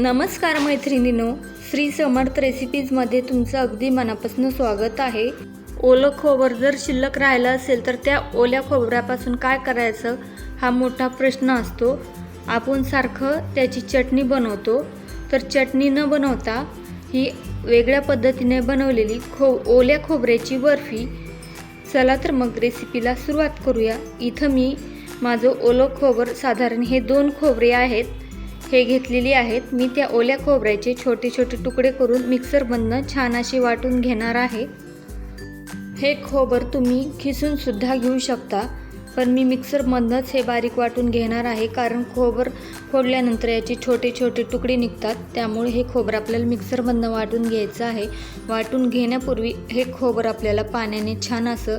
नमस्कार मैत्रिणीनो श्री समर्थ रेसिपीजमध्ये तुमचं अगदी मनापासून स्वागत आहे. ओलं खोबर जर शिल्लक राहिलं असेल तर त्या ओल्या खोबऱ्यापासून काय करायचं हा मोठा प्रश्न असतो. आपण सारखं त्याची चटणी बनवतो. तर चटणी न बनवता ही वेगळ्या पद्धतीने बनवलेली खो ओल्या खोबऱ्याची बर्फी. चला तर मग रेसिपीला सुरुवात करूया. इथं मी माझं ओलं खोबर साधारण हे दोन खोबरे आहेत. हे घेतलेली आहेत. मी त्या ओल्या खोबऱ्याचे छोटे छोटे तुकडे करून मिक्सरमधनं छान अशी वाटून घेणार आहे. हे खोबर तुम्ही खिसूनसुद्धा घेऊ शकता पण मी मिक्सरमधनंच हे बारीक वाटून घेणार आहे कारण खोबर फोडल्यानंतर याचे छोटे छोटे तुकडे निघतात. त्यामुळे हे खोबर आपल्याला मिक्सरमधनं वाटून घ्यायचं आहे. वाटून घेण्यापूर्वी हे खोबर आपल्याला पाण्याने छान असं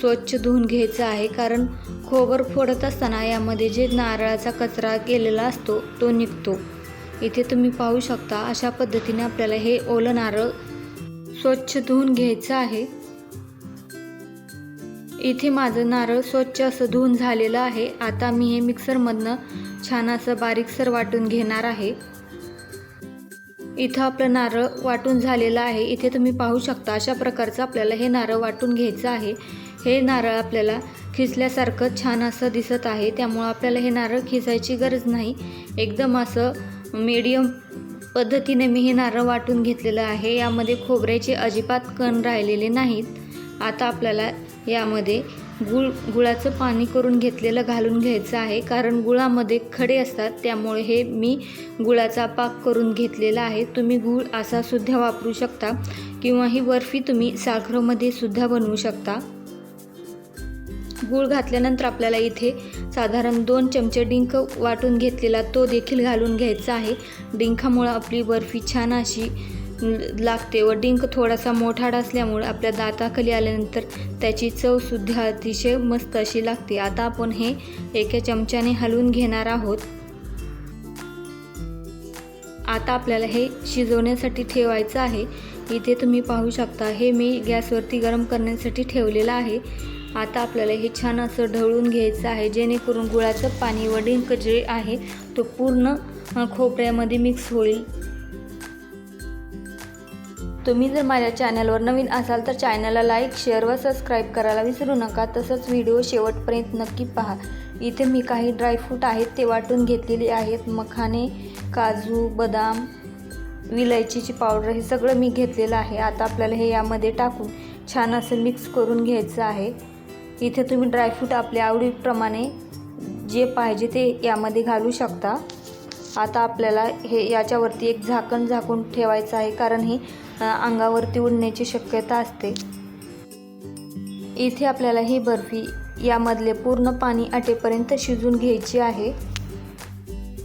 स्वच्छ धुवून घ्यायचं आहे कारण खोबर फोडत असताना यामध्ये जे नारळाचा कचरा केलेला असतो तो निघतो. इथे तुम्ही पाहू शकता अशा पद्धतीने आपल्याला हे ओलं नारळ स्वच्छ धुवून घ्यायचं आहे. इथे माझं नारळ स्वच्छ असं धुवून झालेलं आहे. आता मी हे मिक्सरमधनं छान असं बारीकसर वाटून घेणार आहे. इथं आपलं नारळ वाटून झालेलं आहे. इथे तुम्ही पाहू शकता अशा प्रकारचं आपल्याला हे नारळ वाटून घ्यायचं आहे. हे नारळ आपल्याला खिसल्यासारखं छान असं दिसत आहे. त्यामुळं आपल्याला हे नारळ खिसायची गरज नाही. एकदम असं मीडियम पद्धतीने मी हे नारळ वाटून घेतलेलं आहे. यामध्ये खोबऱ्याचे अजिबात कण राहिलेले नाहीत. आता आपल्याला यामध्ये गुळ गुळाचं पाणी करून घेतलेलं घालून घ्यायचं आहे. कारण गुळामध्ये खडे असतात. त्यामुळे हे मी गुळाचा पाक करून घेतलेला आहे. तुम्ही गूळ असा सुद्धा वापरू शकता. किंवा ही बर्फी तुम्ही साखरेमध्ये सुद्धा बनवू शकता. गूळ घातल्यानंतर आपल्याला इथे साधारण दोन चमचे डिंक वाटून घेतलेला तो देखील घालून घ्यायचा आहे. डिंकामुळं आपली बर्फी छान अशी लागते व डिंक थोडासा मोठाड असल्यामुळे आपल्या दाताखाली आल्यानंतर त्याची चवसुद्धा अतिशय मस्त अशी लागते. आता आपण हे एका चमच्याने हलवून घेणार आहोत. आता आपल्याला हे शिजवण्यासाठी ठेवायचं आहे. इथे तुम्ही पाहू शकता हे मी गॅसवरती गरम करण्यासाठी ठेवलेलं आहे. आता आपल्याला हे छान असं ढवळून घ्यायचं आहे. जेणेकरून गुळाचं पाणी व डिंक जे आहे तो पूर्ण खोबऱ्यामध्ये मिक्स होईल. तुम्ही जर माझ्या चॅनलवर नवीन असाल तर चॅनलला लाईक शेअर व सबस्क्राईब करायला विसरू नका. तसंच व्हिडिओ शेवटपर्यंत नक्की पहा. इथे मी काही ड्रायफ्रूट आहेत ते वाटून घेतलेले आहेत. मखाने काजू बदाम विलायचीची पावडर हे सगळं मी घेतलेलं आहे. आता आपल्याला हे यामध्ये टाकून छान असं मिक्स करून घ्यायचं आहे. इथे तुम्ही ड्रायफ्रूट आपल्या आवडीप्रमाणे जे पाहिजे ते यामध्ये घालू शकता. आता आपल्याला हे याच्यावरती एक झाकण झाकून ठेवायचं आहे कारण ही अंगावरती उडण्याची शक्यता असते. इथे आपल्याला ही बर्फी यामधले पूर्ण पाणी आटेपर्यंत शिजून घ्यायची आहे.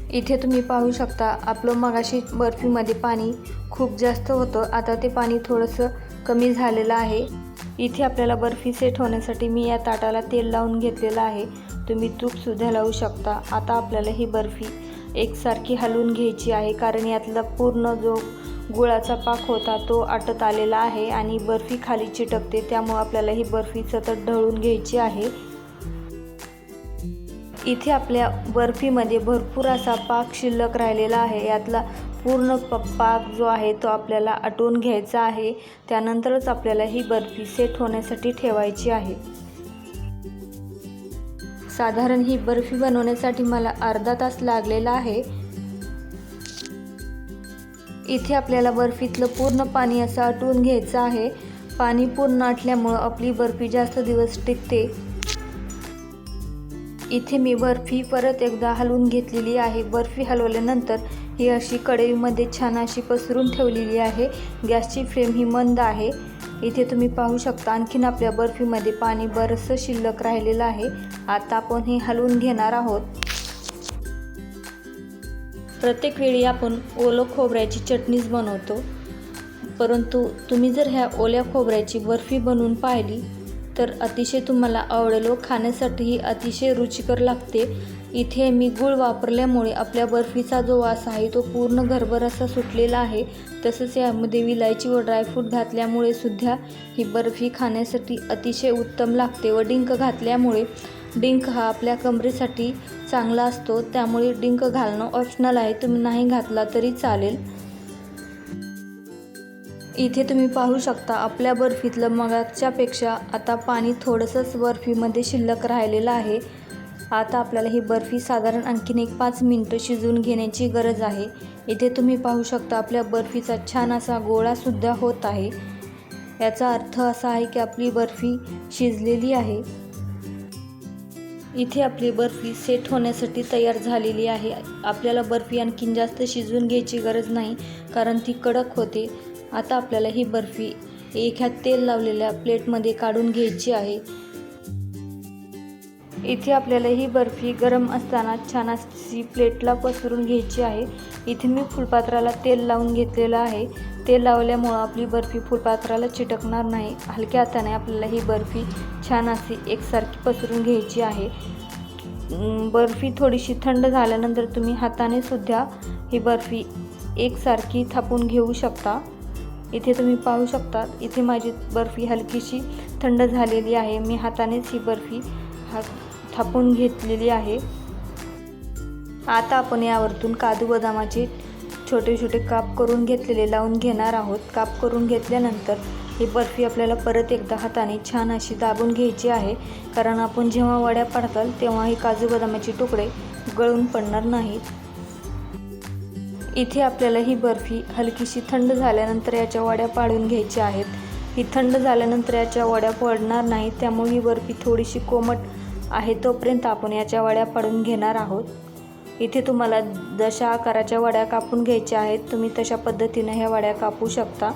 इथे तुम्ही पाहू शकता आपलं मगाशी बर्फीमध्ये पाणी खूप जास्त होतं आता ते पाणी थोडंसं कमी झालेलं आहे. इथे आपल्याला बर्फी सेट होण्यासाठी मी या ताटाला तेल लावून घेतलेलं आहे. तुम्ही तूपसुद्धा लावू शकता. आता आपल्याला ही बर्फी एकसारखी हलवून घ्यायची आहे कारण यातला पूर्ण जो गुळाचा पाक होता तो आटत आलेला आहे आणि बर्फी खाली चिटकते त्यामुळे आपल्याला ही बर्फी सतत ढळून घ्यायची आहे. इथे आपल्या बर्फीमध्ये भरपूर असा पाक शिल्लक राहिलेला आहे. यातला पूर्ण प पाक जो आहे तो आपल्याला आटवून घ्यायचा आहे. त्यानंतरच आपल्याला ही बर्फी सेट होण्यासाठी ठेवायची आहे. साधारण ही बर्फी बनवण्यासाठी मला अर्धा तास लागलेला आहे. इथे आपल्याला बर्फीतलं पूर्ण पाणी असं आटवून घ्यायचं आहे. पाणी पूर्ण आटल्यामुळं आपली बर्फी जास्त दिवस टिकते. इथे मी बर्फी परत एकदा हलवून घेतलेली आहे. बर्फी हलवल्यानंतर ही अशी कढईमध्ये छान अशी पसरून ठेवलेली आहे. गॅसची फ्लेम ही मंद आहे. इथे तुम्ही पाहू शकता आणखीन आपल्या बर्फीमध्ये पाणी बरंचसं शिल्लक राहिलेलं आहे. आता आपण हे हलवून घेणार आहोत. प्रत्येक वेळी आपण ओलं खोबऱ्याची चटणीच बनवतो. परंतु तुम्ही जर ह्या ओल्या खोबऱ्याची बर्फी बनवून पाहिली तर अतिशय तुम्हाला आवडेल व खाण्यासाठीही अतिशय रुचिकर लागते. इथे मी गूळ वापरल्यामुळे आपल्या बर्फीचा जो वास आहे तो पूर्ण घरभर असा सुटलेला आहे. तसंच यामध्ये विलायची व ड्रायफ्रूट घातल्यामुळे सुद्धा ही बर्फी खाण्यासाठी अतिशय उत्तम लागते व डिंक घातल्यामुळे डिंक हा आपल्या कमरेसाठी चांगला असतो. त्यामुळे डिंक घालणं ऑप्शनल आहे. तुम्ही नाही घातला तरी चालेल. इथे तुम्ही पाहू शकता आपल्या बर्फीतलं मगाच्यापेक्षा आता पाणी थोडंसंच बर्फीमध्ये शिल्लक राहिलेलं आहे. आता आपल्याला ही बर्फी साधारण आणखीन एक पाच मिनटं शिजवून घेण्याची गरज आहे. इथे तुम्ही पाहू शकता आपल्या बर्फीचा छान असा गोळासुद्धा होत आहे. याचा अर्थ असा आहे की आपली बर्फी शिजलेली आहे. इथे आपली बर्फी सेट होण्यासाठी तयार झालेली आहे. आपल्याला बर्फी आणखीन जास्त शिजवून घ्यायची गरज नाही कारण ती कडक होते. आता आपल्याला ही बर्फी एका तेल लावलेल्या प्लेटमध्ये काढून घ्यायची आहे. इथे आपल्याला ही बर्फी गरम असताना छान अशी प्लेटला पसरून घ्यायची आहे. इथे मी फुलपात्राला तेल लावून घेतलेलं आहे. तेल लावल्यामुळं आपली बर्फी फुलपात्राला चिटकणार नाही. हलक्या हाताने आपल्याला ही बर्फी छान अशी एकसारखी पसरून घ्यायची आहे. बर्फी थोडीशी थंड झाल्यानंतर तुम्ही हाताने सुद्धा ही बर्फी एकसारखी थापून घेऊ शकता. इथे तुम्ही पाहू शकता इथे माझी बर्फी हलकीशी थंड झालेली आहे. मी हातानेच ही बर्फी हा थापून घेतलेली आहे. आता आपण यावरतून काजू बदामाचे छोटे छोटे काप करून घेतलेले लावून घेणार आहोत. काप करून घेतल्यानंतर ही बर्फी आपल्याला परत एकदा हाताने छान अशी दाबून घ्यायची आहे. कारण आपण जेव्हा वड्या पाडताल तेव्हा हे काजू बदामाचे तुकडे गळून पडणार नाहीत. इथे आपल्याला ही बर्फी हलकीशी थंड झाल्यानंतर याच्या वड्या पाडून घ्यायच्या आहेत. ही थंड झाल्यानंतर याच्या वड्या पडणार नाही त्यामुळे ही बर्फी थोडीशी कोमट आहे तोपर्यंत आपण याच्या वड्या पाडून घेणार आहोत. इथे तुम्हाला जशा आकाराच्या वड्या कापून घ्यायच्या आहेत तुम्ही तशा पद्धतीनं ह्या वड्या कापू शकता.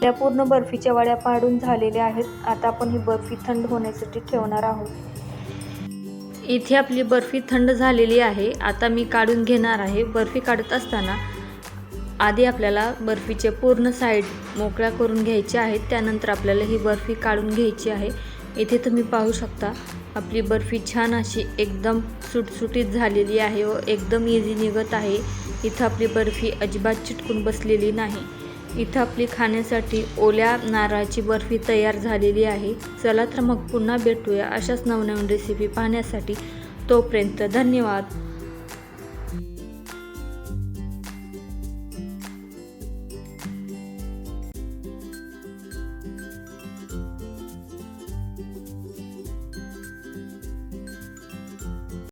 त्या पूर्ण बर्फीच्या वड्या पाडून झालेल्या आहेत. आता आपण ही बर्फी थंड होण्यासाठी ठेवणार आहोत. इथे आपली बर्फी थंड झालेली आहे. आता मी काढून घेणार आहे. बर्फी काढत असताना आधी आपल्याला बर्फीचे पूर्ण साईड मोकळ्या करून घ्यायच्या आहेत. त्यानंतर आपल्याला ही बर्फी काढून घ्यायची आहे. इथे तुम्ही पाहू शकता आपली बर्फी छान अशी एकदम सुटसुटीत झालेली आहे व एकदम इझी निघत आहे. इथं आपली बर्फी अजिबात चिटकून बसलेली नाही. इथं आपली खाण्यासाठी ओल्या नारळाची बर्फी तयार झालेली आहे. चला तर मग पुन्हा भेटूया अशाच नवनवीन रेसिपी पाहण्यासाठी. तोपर्यंत धन्यवाद.